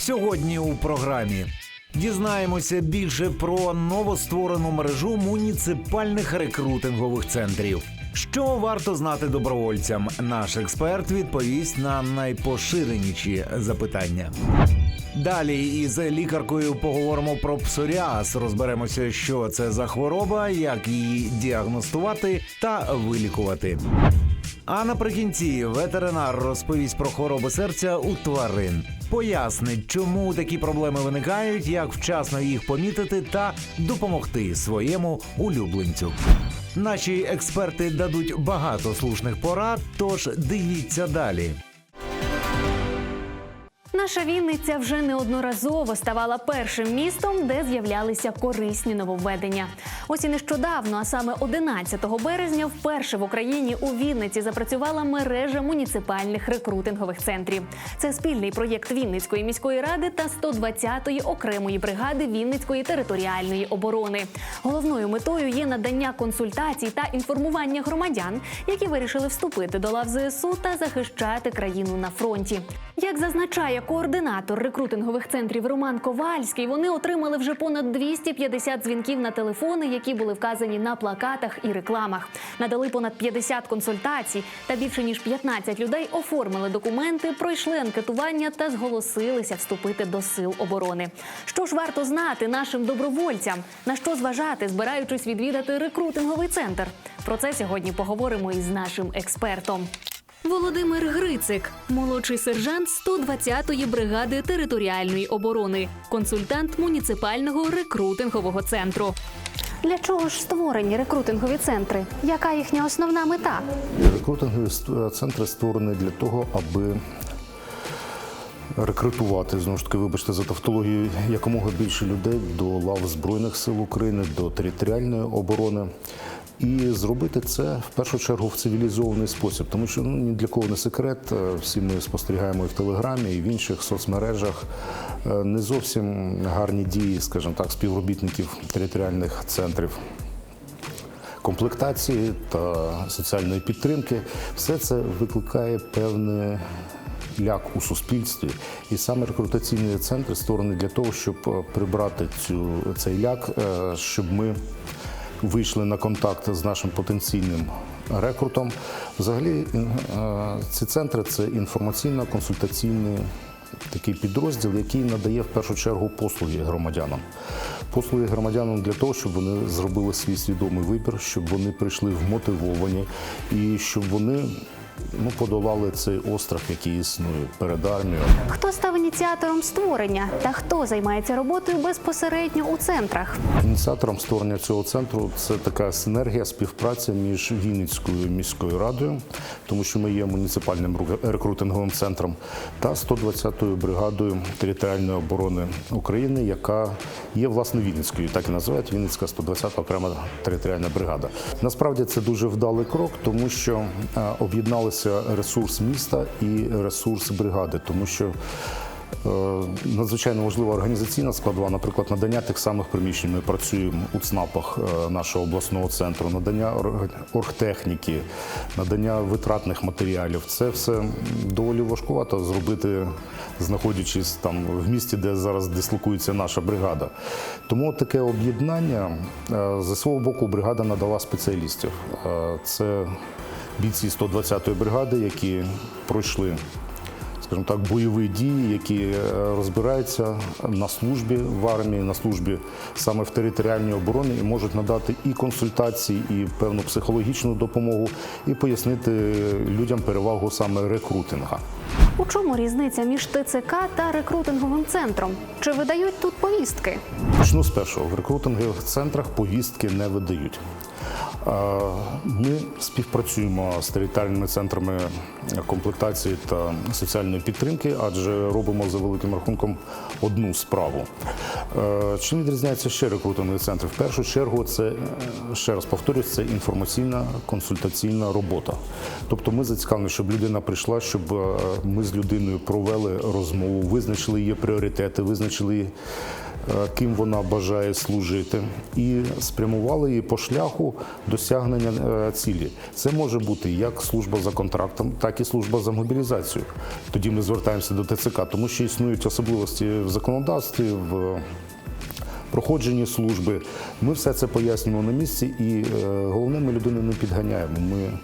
Сьогодні у програмі дізнаємося більше про новостворену мережу муніципальних рекрутингових центрів. Що варто знати добровольцям? Наш експерт відповість на найпоширеніші запитання. Далі із лікаркою поговоримо про псоріаз. Розберемося, що це за хвороба, як її діагностувати та вилікувати. А наприкінці ветеринар розповість про хвороби серця у тварин, пояснить, чому такі проблеми виникають, як вчасно їх помітити та допомогти своєму улюбленцю. Наші експерти дадуть багато слушних порад, тож дивіться далі. Наша Вінниця вже неодноразово ставала першим містом, де з'являлися корисні нововведення. Ось і нещодавно, а саме 11 березня, вперше в Україні у Вінниці запрацювала мережа муніципальних рекрутингових центрів. Це спільний проєкт Вінницької міської ради та 120-ї окремої бригади Вінницької територіальної оборони. Головною метою є надання консультацій та інформування громадян, які вирішили вступити до лав ЗСУ та захищати країну на фронті. Як зазначає координатор рекрутингових центрів Роман Ковальський, вони отримали вже понад 250 дзвінків на телефони, які були вказані на плакатах і рекламах. Надали понад 50 консультацій, та більше ніж 15 людей оформили документи, пройшли анкетування та зголосилися вступити до сил оборони. Що ж варто знати нашим добровольцям? На що зважати, збираючись відвідати рекрутинговий центр? Про це сьогодні поговоримо із нашим експертом. Володимир Грицик, молодший сержант 120-ї бригади територіальної оборони, консультант муніципального рекрутингового центру. Для чого ж створені рекрутингові центри? Яка їхня основна мета? Рекрутингові центри створені для того, аби рекрутувати знову ж таки, вибачте за тавтологію, якомога більше людей до лав Збройних сил України, до територіальної оборони. І зробити це в першу чергу в цивілізований спосіб, тому що ну ні для кого не секрет. е, Всі ми спостерігаємо і в телеграмі, і в інших соцмережах е, не зовсім гарні дії, скажімо так, співробітників територіальних центрів комплектації та соціальної підтримки, все це викликає певний ляк у суспільстві. І саме рекрутаційні центри створені для того, щоб е, прибрати цю, цей ляк, щоб ми вийшли на контакт з нашим потенційним рекрутом. Взагалі, е, ці центри це інформаційно-консультаційний такий підрозділ, який надає в першу чергу послуги громадянам. Послуги громадянам для того, щоб вони зробили свій свідомий вибір, щоб вони прийшли вмотивовані і щоб вони ну, подолали цей острах, який існує перед армією. Хто став ініціатором створення та хто займається роботою безпосередньо у центрах? Ініціатором створення цього центру це така синергія, співпраця між Вінницькою міською радою, тому що ми є муніципальним рекрутинговим центром, та 120-ю бригадою територіальної оборони України, яка є власне Вінницькою, так і називають Вінницька 120 окрема територіальна бригада. Насправді це дуже вдалий крок, тому що е, об'єдналися ресурс міста і ресурс бригади, тому що Е, Надзвичайно важлива організаційна складова, наприклад, надання тих самих приміщень. Ми працюємо у ЦНАПах е, нашого обласного центру, надання оргтехніки, надання витратних матеріалів. Це все доволі важкувато зробити, знаходячись там в місті, де зараз дислокується наша бригада. Тому таке об'єднання е, з свого боку бригада надала спеціалістів. Це бійці 120-ї бригади, які пройшли скажімо так, бойові дії, які е, розбираються на службі в армії, на службі саме в територіальній обороні і можуть надати і консультації, і певну психологічну допомогу, і пояснити людям перевагу саме рекрутинга. У чому різниця між ТЦК та рекрутинговим центром? Чи видають тут повістки? Почну з першого. В рекрутингових центрах повістки не видають. Ми співпрацюємо з територіальними центрами комплектації та соціальної підтримки, адже робимо за великим рахунком одну справу. Е, Чим відрізняється ще рекрутинговий центр? В першу чергу, це е, ще раз повторюю, це інформаційна консультаційна робота. Тобто ми зацікавлені, щоб людина прийшла, щоб е, ми з людиною провели розмову, визначили її пріоритети, визначили ким вона бажає служити, і спрямували її по шляху досягнення е, цілі. Це може бути як служба за контрактом, так і служба за мобілізацію. Тоді ми звертаємося до ТЦК, тому що існують особливості в законодавстві. в проходженні служби. Ми все це пояснюємо на місці, і е, головне, ми людину не підганяємо. Ми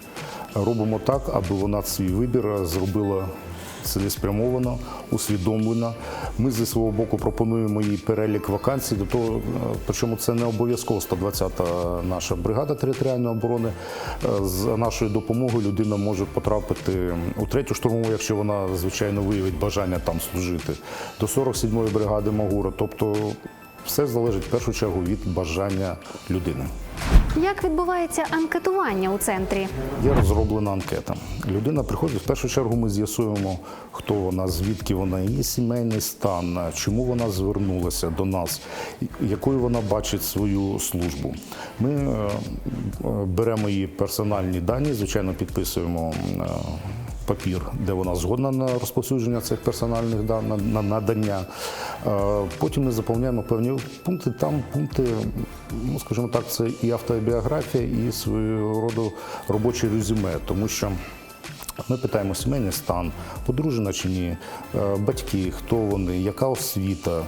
робимо так, аби вона свій вибір зробила цілеспрямовано, усвідомлено. Ми зі свого боку пропонуємо їй перелік вакансій. До того, е, причому це не обов'язково 120-та наша бригада територіальної оборони. Е, З нашою допомогою людина може потрапити у третю штурмову, якщо вона звичайно виявить бажання там служити, до 47-ї бригади Магура. Тобто все залежить в першу чергу від бажання людини. Як відбувається анкетування у центрі? Є розроблена анкета. Людина приходить, в першу чергу ми з'ясуємо, хто вона, звідки вона, її сімейний стан, чому вона звернулася до нас, якою вона бачить свою службу. Ми е, е, беремо її персональні дані, звичайно, підписуємо. е, Папір, де вона згодна на розповсюдження цих персональних даних, на надання. Потім ми заповняємо певні пункти. Там пункти, ну скажімо так, це і автобіографія, і свого роду робоче резюме, тому що. Ми питаємо сімейний стан, подружена чи ні, е, батьки, хто вони, яка освіта,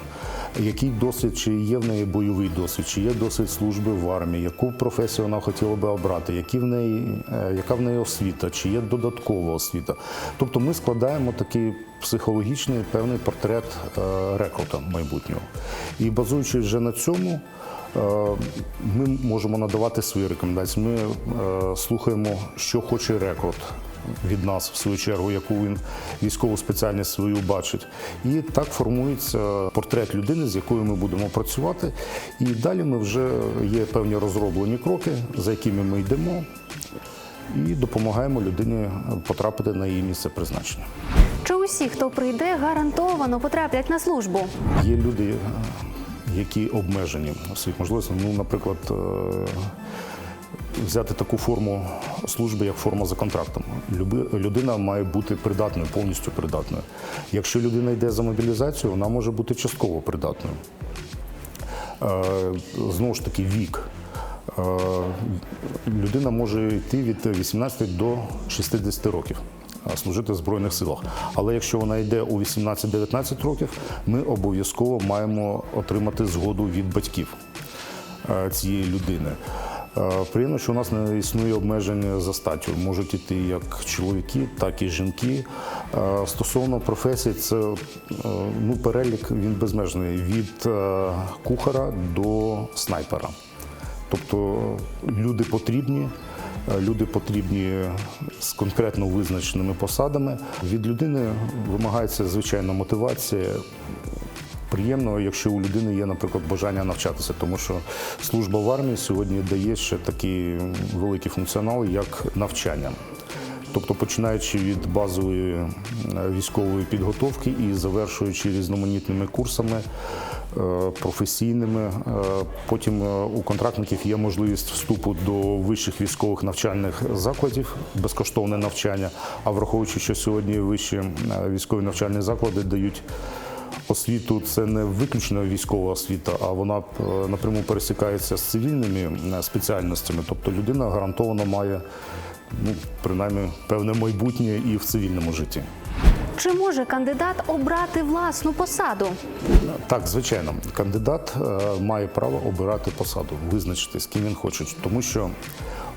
який досвід, чи є в неї бойовий досвід, чи є досвід служби в армії, яку професію вона хотіла би обрати, які в неї, е, яка в неї освіта, чи є додаткова освіта. Тобто ми складаємо такий психологічний певний портрет е, рекрута майбутнього. І базуючись вже на цьому, Ми можемо надавати свої рекомендації. Ми е, слухаємо, що хоче рекрут від нас, в свою чергу, яку він військову спеціальність свою бачить. І так формується портрет людини, з якою ми будемо працювати. І далі ми вже є певні розроблені кроки, за якими ми йдемо, і допомагаємо людині потрапити на її місце призначення. Чи усі, хто прийде, гарантовано потраплять на службу? Є люди, е, які обмежені своїх можливостях. Ну, наприклад, е, взяти таку форму служби, як форма за контрактом. Людина має бути придатною, повністю придатною. Якщо людина йде за мобілізацію, вона може бути частково придатною. Е, Знову ж таки, вік. Е, Людина може йти від 18 до 60 років. Е, Служити в Збройних силах. Але якщо вона йде у 18-19 років, ми обов'язково маємо отримати згоду від батьків е, цієї людини. Е, Приємно, що у нас не існує обмеження за статтю. Можуть іти як чоловіки, так і жінки. Стосовно професій, це ну, перелік він безмежний від кухара до снайпера. Тобто люди потрібні, люди потрібні з конкретно визначеними посадами. Від людини вимагається звичайно мотивація. Приємно, якщо у людини є, наприклад, бажання навчатися, тому що служба в армії сьогодні дає ще такий великий функціонал, як навчання. Тобто починаючи від базової е, військової підготовки і завершуючи різноманітними курсами е, професійними. Е, Потім е, у контрактників є можливість вступу до вищих військових навчальних закладів, безкоштовне навчання. А враховуючи, що сьогодні вищі е, військові навчальні заклади дають освіту це не виключно військова освіта, а вона е, напряму пересікається з цивільними е, спеціальностями. Тобто людина гарантовано має ну, принаймні певне майбутнє і в цивільному житті. Чи може кандидат обрати власну посаду? Так, звичайно, кандидат е, має право обирати посаду, визначити, з ким він хоче, тому що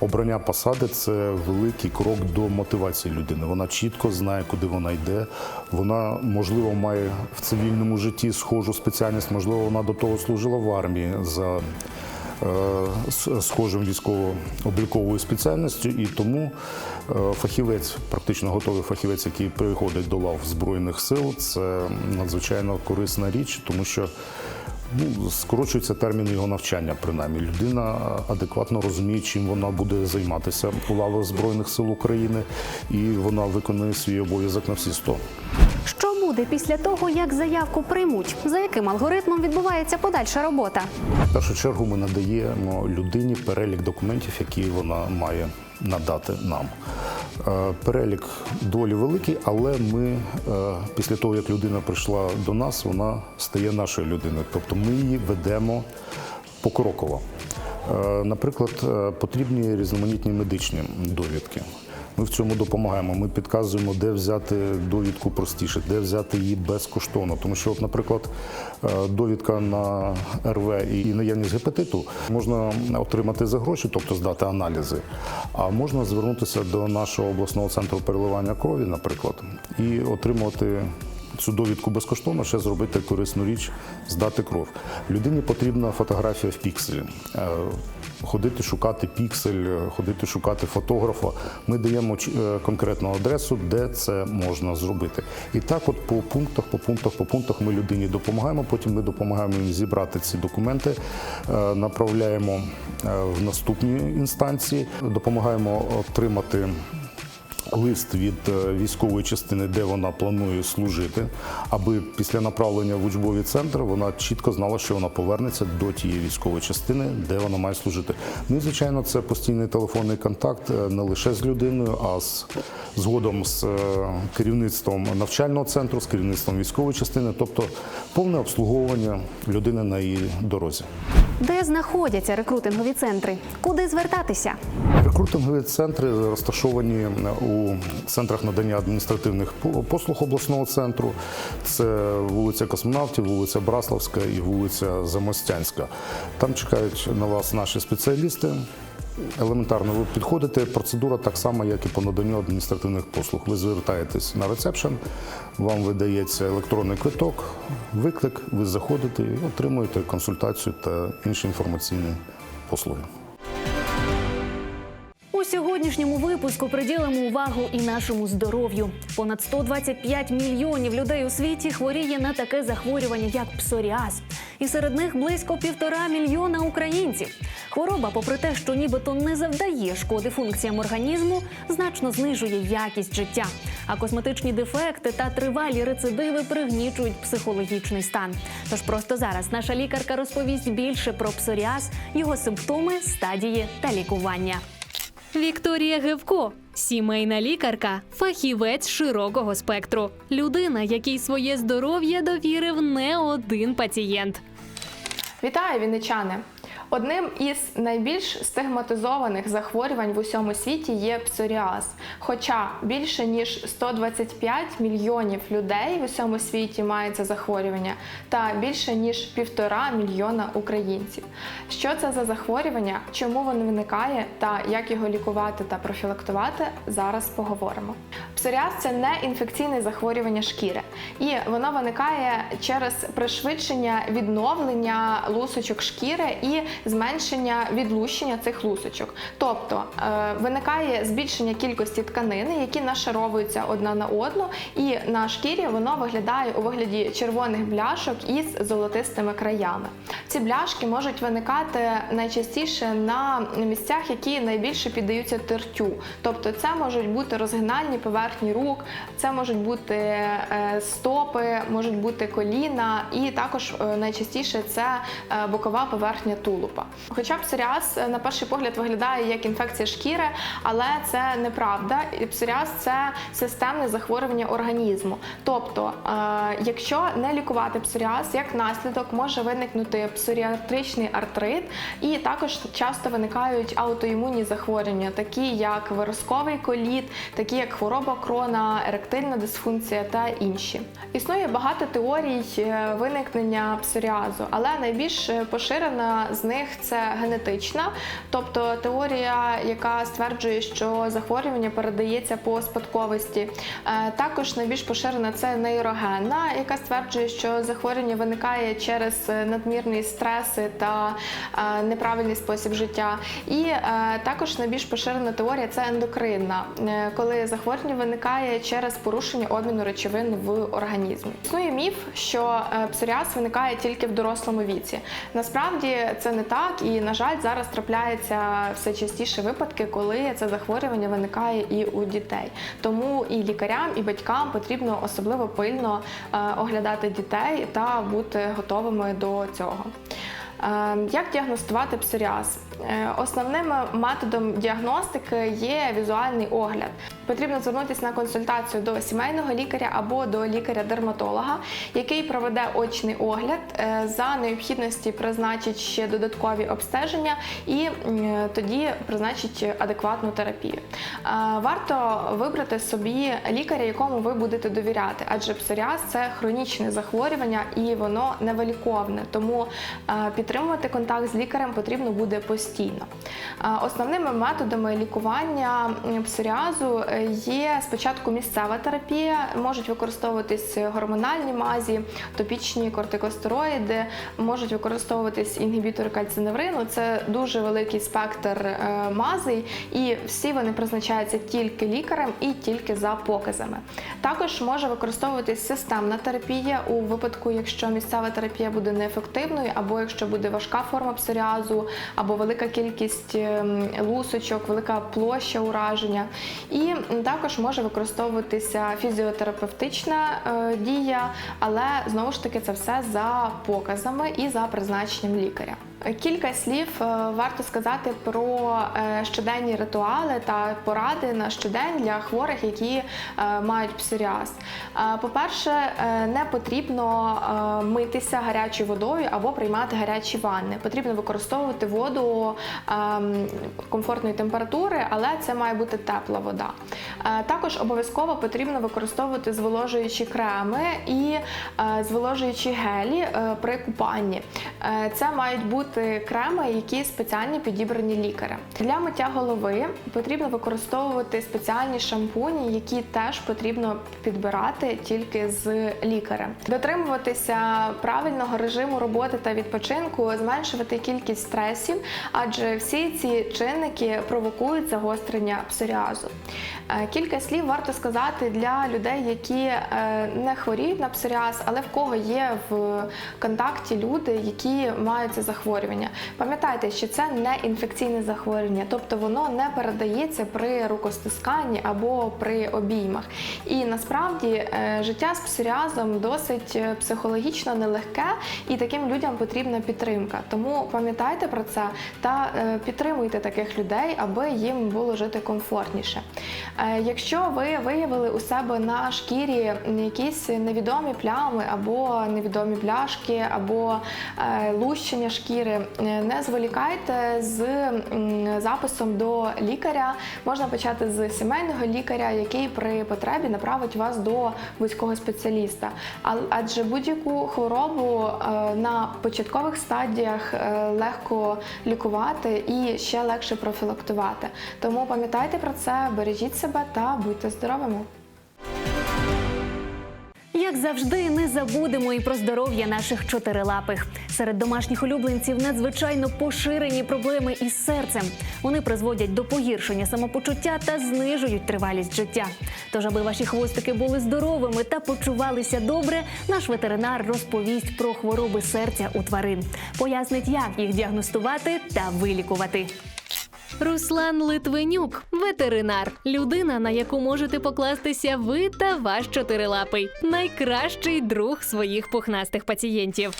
обрання посади це великий крок до мотивації людини. Вона чітко знає, куди вона йде. Вона, можливо, має в цивільному житті схожу спеціальність, можливо, вона до того служила в армії за схожим військово-обліковою спеціальністю, і тому е, фахівець, практично готовий фахівець, який приходить до лав Збройних сил, це надзвичайно корисна річ, тому що ну, скорочується термін його навчання, принаймні. Людина адекватно розуміє, чим вона буде займатися у лавах Збройних сил України, і вона виконує свій обов'язок на всі 100. Що буде після того, як заявку приймуть? За яким алгоритмом відбувається подальша робота? В першу чергу ми надаємо людині перелік документів, які вона має надати нам. Е, Перелік долі великий, але ми е, після того, як людина прийшла до нас, вона стає нашою людиною. Тобто ми її ведемо покроково. Е, Наприклад, потрібні різноманітні медичні довідки. Ми в цьому допомагаємо. Ми підказуємо, де взяти довідку простіше, де взяти її безкоштовно. Тому що, от, наприклад, е, довідка на РВ і наявність гепатиту можна отримати за гроші, тобто здати аналізи. А можна звернутися до нашого обласного центру переливання крові, наприклад, і отримувати цю довідку безкоштовно, ще зробити корисну річ, здати кров. Людині потрібна фотографія в пікселі. Ходити шукати піксель, е, ходити шукати фотографа. Ми даємо е, конкретну адресу, де це можна зробити. І так, от по пунктах, по пунктах, по пунктах ми людині допомагаємо. Потім ми допомагаємо їм зібрати ці документи, е, направляємо в наступні інстанції, допомагаємо отримати лист від е, військової частини, де вона планує служити, аби після направлення в учбові центри вона чітко знала, що вона повернеться до тієї військової частини, де вона має служити. Ну і звичайно, це постійний телефонний контакт е, не лише з людиною, а з згодом з е, керівництвом навчального центру, з керівництвом військової частини, тобто повне обслуговування людини на її дорозі. Де знаходяться рекрутингові центри? Куди звертатися? Рекрутингові центри розташовані у центрах надання адміністративних послуг обласного центру. Це вулиця Космонавтів, вулиця Браславська і вулиця Замостянська. Там чекають на вас наші спеціалісти. Елементарно, ви підходите. Процедура так само, як і по наданню адміністративних послуг. Ви звертаєтесь на ресепшн, вам видається електронний квиток, виклик, ви заходите і отримуєте консультацію та інші інформаційні послуги. У сьогоднішньому випуску приділимо увагу і нашому здоров'ю. Понад 125 мільйонів людей у світі хворіє на таке захворювання, як псоріаз. І серед них близько півтора мільйона українців. Хвороба, попри те, що нібито не завдає шкоди функціям організму, значно знижує якість життя. А косметичні дефекти та тривалі рецидиви пригнічують психологічний стан. Тож просто зараз наша лікарка розповість більше про псоріаз, його симптоми, стадії та лікування. Вікторія Гевко, сімейна лікарка, фахівець широкого спектру, людина, якій своє здоров'я довірив не один пацієнт. Вітаю, вінничани! Одним із найбільш стигматизованих захворювань в усьому світі є псоріаз. Хоча більше ніж 125 мільйонів людей в усьому світі мають це захворювання, та більше ніж півтора мільйона українців. Що це за захворювання, чому воно виникає та як його лікувати та профілактувати, зараз поговоримо. Псоріаз це не інфекційне захворювання шкіри, і воно виникає через пришвидшення відновлення лусочок шкіри і зменшення відлущення цих лусочок. Тобто е, виникає збільшення кількості тканини, які нашаровуються одна на одну, і на шкірі воно виглядає у вигляді червоних бляшок із золотистими краями. Ці бляшки можуть виникати найчастіше на місцях, які найбільше піддаються тертю. Тобто, це можуть бути розгинальні поверхні рук, це можуть бути е, стопи, можуть бути коліна, і також е, найчастіше це бокова поверхня тулупа. Хоча псоріаз е, на перший погляд виглядає як інфекція шкіри, але це неправда. І Псоріаз це системне захворювання організму. Тобто, е, якщо не лікувати псоріаз, як наслідок може виникнути псоріатричний артрит, і також часто виникають аутоімунні захворювання, такі як виразковий коліт, такі як хвороба крона, еректильна дисфункція та інші. Існує багато теорій е, виникнення псоріазу, але найбільш поширена з них це генетична, тобто теорія, яка стверджує, що захворювання передається по спадковості. Е, Також найбільш поширена це нейрогенна, яка стверджує, що захворювання виникає через е, надмірні стреси та е, неправильний спосіб життя. І також найбільш поширена теорія це ендокринна, коли захворювання виникає через порушення обміну речовин в організмі. Існує міф, що псоріаз виникає тільки в дорослому віці. Насправді це не так, і на жаль, зараз трапляються все частіше випадки, коли це захворювання виникає і у дітей. Тому і лікарям, і батькам потрібно особливо пильно е, оглядати дітей та бути готовими до цього. Е, Як діагностувати псоріаз? Е, Основним методом діагностики є візуальний огляд. Потрібно звернутися на консультацію до сімейного лікаря або до лікаря-дерматолога, який проведе очний огляд, е, за необхідності призначить ще додаткові обстеження і тоді призначить адекватну терапію. Е, Варто вибрати собі лікаря, якому ви будете довіряти, адже псоріаз це хронічне захворювання і воно невиліковне, тому підтримувати контакт з лікарем потрібно буде постійно. Е, Основними методами лікування псоріазу е, є спочатку місцева терапія, можуть використовуватись гормональні мазі, топічні кортикостероїди, можуть використовуватись інгібітори кальциневрину. Це дуже великий спектр е, мазей, і всі вони призначаються тільки лікарем і тільки за показами. Також може використовуватись системна терапія у випадку, якщо місцева терапія буде неефективною, або якщо буде важка форма псоріазу, або велика кількість ем, лусочок, велика площа ураження. І також може використовуватися фізіотерапевтична е, дія, але знову ж таки це все за показами і за призначенням лікаря. Кілька слів е, варто сказати про е, щоденні ритуали та поради на щодень для хворих, які е, мають псоріаз. По-перше, не потрібно митися гарячою водою або приймати гарячі ванни. Потрібно використовувати воду комфортної температури, але це має бути тепла вода. Також обов'язково потрібно використовувати зволожуючі креми і зволожуючі гелі при купанні. Це мають бути креми, які спеціально підібрані лікарем. Для миття голови потрібно використовувати спеціальні шампуні, які теж потрібно підбирати тільки з лікарем. Дотримуватися правильного режиму роботи та відпочинку, зменшувати кількість стресів, адже всі ці чинники провокують загострення псоріазу. Е, Кілька слів варто сказати для людей, які е, не хворіють на псоріаз, але в кого є в контакті люди, які мають це захворювання. Пам'ятайте, що це не інфекційне захворювання, тобто воно не передається при рукостисканні або при обіймах. І насправді е, життя з псоріазом досить е, психологічно нелегке, і таким людям потрібна підтримка. Тому пам'ятайте про це та е, підтримуйте таких людей, аби їм було жити комфортніше. Якщо ви виявили у себе на шкірі якісь невідомі плями або невідомі бляшки, або лущення шкіри, е, не зволікайте з записом до лікаря. Можна почати з сімейного лікаря, який при потребі направить вас до вузького спеціаліста. Адже будь-яку хворобу е, на початкових стадіях е, легко лікувати і ще легше профілактувати. Тому пам'ятайте про це, бережіть себе та будьте здоровими. Як завжди, не забудемо і про здоров'я наших чотирилапих. Серед домашніх улюбленців надзвичайно поширені проблеми із серцем. Вони призводять до погіршення самопочуття та знижують тривалість життя. Тож, аби ваші хвостики були здоровими та почувалися добре, наш ветеринар розповість про хвороби серця у тварин, пояснить, як їх діагностувати та вилікувати. Руслан Литвинюк, ветеринар, людина, на яку можете покластися ви та ваш чотирилапий, найкращий друг своїх пухнастих пацієнтів.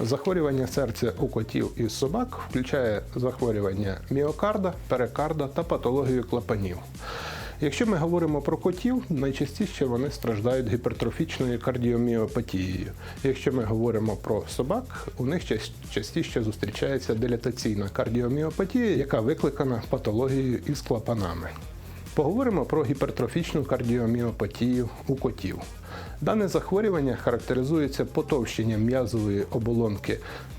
Захворювання серця у котів і собак включає захворювання міокарда, перикарда та патологію клапанів. Якщо ми говоримо про котів, найчастіше вони страждають гіпертрофічною кардіоміопатією. Якщо ми говоримо про собак, у них частіше зустрічається дилятаційна кардіоміопатія, яка викликана патологією із клапанами. Поговоримо про гіпертрофічну кардіоміопатію у котів. Дане захворювання характеризується потовщенням м'язової оболонки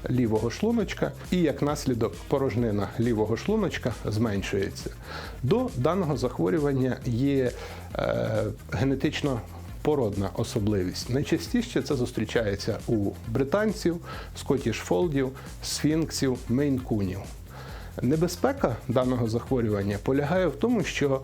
лівого шлуночка і як наслідок порожнина лівого шлуночка зменшується. До даного захворювання є е, генетично породна особливість. Найчастіше це зустрічається у британців, скотіш-фолдів, сфінксів, мейнкунів. Небезпека даного захворювання полягає в тому, що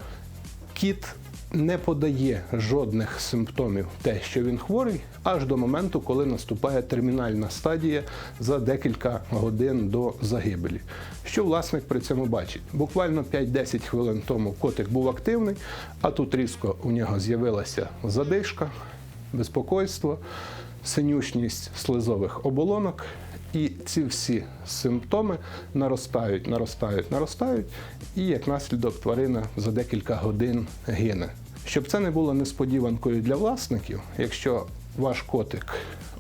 кіт не подає жодних симптомів те, що він хворий, аж до моменту, коли наступає термінальна стадія за декілька годин до загибелі. Що власник при цьому бачить? Буквально 5-10 хвилин тому котик був активний, а тут різко у нього з'явилася задишка, безпокойство, синючність слизових оболонок. І ці всі симптоми наростають, наростають, наростають, і як наслідок тварина за декілька годин гине. Щоб це не було несподіванкою для власників, якщо ваш котик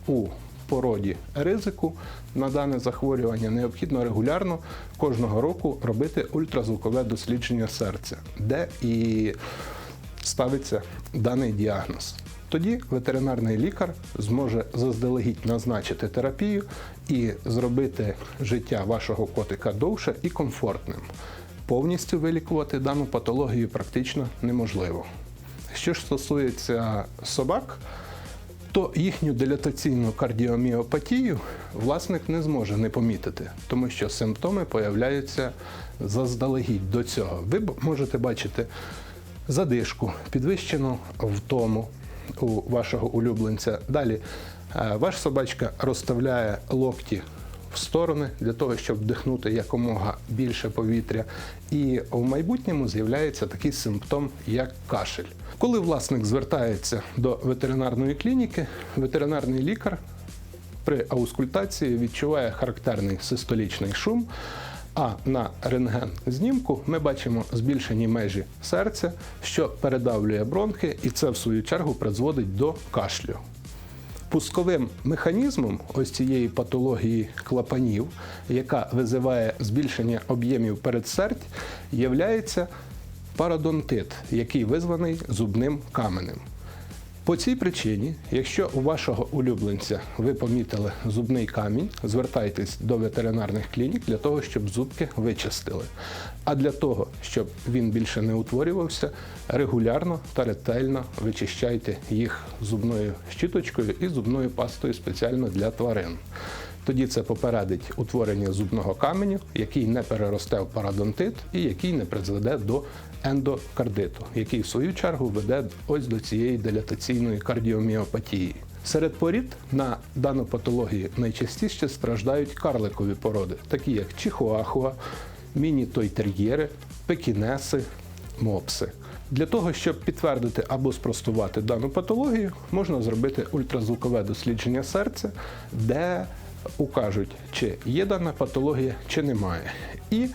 у породі ризику на дане захворювання необхідно регулярно кожного року робити ультразвукове дослідження серця, де і ставиться даний діагноз. Тоді ветеринарний лікар зможе заздалегідь назначити терапію і зробити життя вашого котика довше і комфортним. Повністю вилікувати дану патологію практично неможливо. Що ж стосується собак, то їхню дилатаційну кардіоміопатію власник не зможе не помітити, тому що симптоми появляються заздалегідь до цього. Ви можете бачити задишку, підвищену втому у вашого улюбленця. Далі е, ваш собачка розставляє локті в сторони для того, щоб вдихнути якомога більше повітря. І в майбутньому з'являється такий симптом, як кашель. Коли власник звертається до ветеринарної клініки, ветеринарний лікар при аускультації відчуває характерний систолічний шум. А на рентген знімку ми бачимо збільшені межі серця, що передавлює бронхи, і це в свою чергу призводить до кашлю. Пусковим механізмом ось цієї патології клапанів, яка визиває збільшення об'ємів передсердь, являється парадонтит, який визваний зубним каменем. По цій причині, якщо у вашого улюбленця ви помітили зубний камінь, звертайтесь до ветеринарних клінік для того, щоб зубки вичистили. А для того, щоб він більше не утворювався, регулярно та ретельно вичищайте їх зубною щіточкою і зубною пастою спеціально для тварин. Тоді це попередить утворення зубного каменю, який не переросте в парадонтит і який не призведе до ендокардиту, який в свою чергу веде ось до цієї дилатаційної кардіоміопатії. Серед порід на дану патологію найчастіше страждають карликові породи, такі як чихуахуа, міні-тойтер'єри, пекінеси, мопси. Для того, щоб підтвердити або спростувати дану патологію, можна зробити ультразвукове дослідження серця, де укажуть, чи є дана патологія, чи немає. І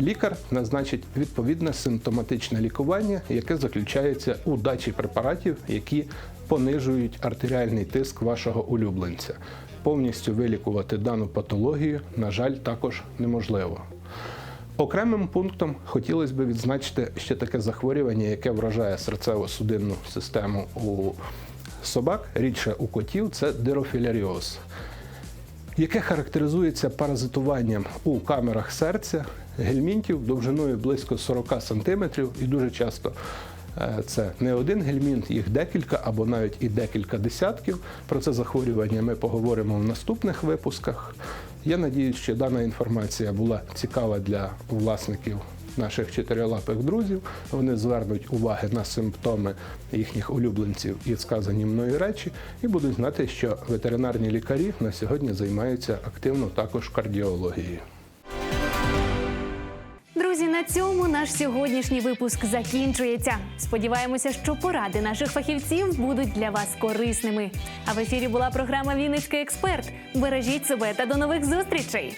лікар назначить відповідне симптоматичне лікування, яке заключається у дачі препаратів, які понижують артеріальний тиск вашого улюбленця. Повністю вилікувати дану патологію, на жаль, також неможливо. Окремим пунктом хотілося б відзначити ще таке захворювання, яке вражає серцево-судинну систему у собак, рідше у котів, це дирофіляріоз, яке характеризується паразитуванням у камерах серця гельмінтів довжиною близько 40 см і дуже часто. е, Це не один гельмінт, їх декілька або навіть і декілька десятків. Про це захворювання ми поговоримо в наступних випусках. Я надіюсь, що дана інформація була цікава для власників наших чотирилапих друзів. Вони звернуть уваги на симптоми їхніх улюбленців і сказані мною речі, і будуть знати, що ветеринарні лікарі на сьогодні займаються активно також кардіологією. Друзі, на цьому наш сьогоднішній випуск закінчується. Сподіваємося, що поради наших фахівців будуть для вас корисними. А в ефірі була програма Вінницький експерт. Бережіть себе та до нових зустрічей.